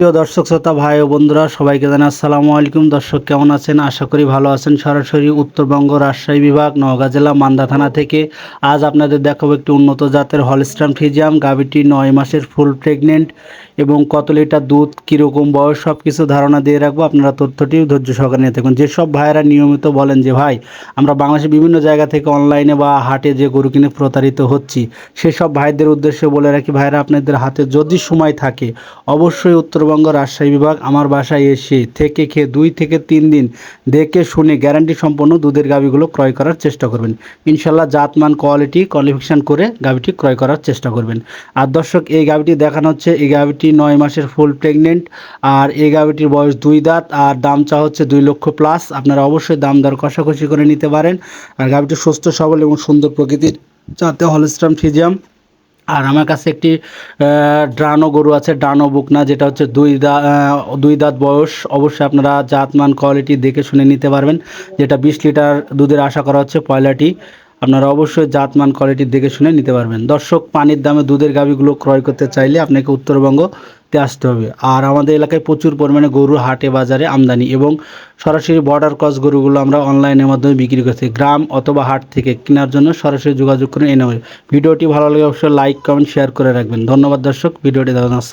প্রিয় দর্শক, শ্রোতা, ভাই ও বন্ধুরা, সবাইকে জানাই আসসালামু আলাইকুম। দর্শক, কেমন আছেন? আশা করি ভালো আছেন। সরাসরি উত্তরবঙ্গ রাজশাহী বিভাগ, নওগাঁ জেলা, মান্দা থানা থেকে আজ আপনাদের দেখাবো একটি উন্নত জাতের হলস্টাম ফিজিয়াম গাভীটি নয় মাসের ফুল প্রেগনেন্ট এবং কত লিটার দুধ, কীরকম বয়স সব কিছু ধারণা দিয়ে রাখব। আপনারা তথ্যটি ধৈর্য সহকারে নিয়ে থাকুন। যেসব ভাইয়েরা নিয়মিত বলেন যে, ভাই, আমরা বাংলাদেশের বিভিন্ন জায়গা থেকে অনলাইনে বা হাটে যে গরু কিনে প্রতারিত হচ্ছি, সেসব ভাইদের উদ্দেশ্যে বলে রাখি ভাইরা আপনাদের হাতে যদি সময় থাকে, অবশ্যই উত্তরবঙ্গ রাজশাহী বিভাগ আমার বাসায় এসে থেকে খেয়ে দুই থেকে তিন দিন দেখে শুনে গ্যারান্টি সম্পন্ন দুধের গাভিগুলো ক্রয় করার চেষ্টা করবেন। ইনশাল্লাহ জাতমান কোয়ালিটি কোয়ালিফিকেশান করে গাভিটি ক্রয় করার চেষ্টা করবেন। আর দর্শক, এই গাভিটি দেখানো হচ্ছে, এই গাভিটি নয় মাসের ফুল প্রেগনেন্ট আর এই গাভিটির বয়স দুই দাঁত, আর দাম চা হচ্ছে দুই লক্ষ প্লাস আপনারা অবশ্যই দাম দর কষাকষি করে নিতে পারেন। আর গাভিটি সুস্থ, সবল এবং সুন্দর প্রকৃতির যাতে হলস্ট্রাম ফিজিয়াম। আর আমার কাছে একটি ড্রানো গরু আছে, ড্রানো বুকনা, যেটা হচ্ছে দুই দা দুই দাঁত বয়স। অবশ্যই আপনারা জাতমান কোয়ালিটি দেখে শুনে নিতে পারবেন। যেটা বিশ লিটার দুধের আশা করা হচ্ছে, পয়লাটি। আপনারা অবশ্যই জাতমান কোয়ালিটি দেখে শুনে নিতে পারবেন। দর্শক, পানির দামে দুধের গাভিগুলো ক্রয় করতে চাইলে আপনাকে উত্তরবঙ্গতে আসতে হবে। আর আমাদের এলাকায় প্রচুর পরিমাণে গরু হাটে, বাজারে আমদানি এবং সরাসরি বর্ডার ক্রস গরুগুলো আমরা অনলাইনের মাধ্যমে বিক্রি করছি। গ্রাম অথবা হাট থেকে কেনার জন্য সরাসরি যোগাযোগ করে এনে ভিডিওটি ভালো লাগে অবশ্যই লাইক কমেন্ট শেয়ার করে রাখবেন। ধন্যবাদ দর্শক, ভিডিওটি দেখার জন্য।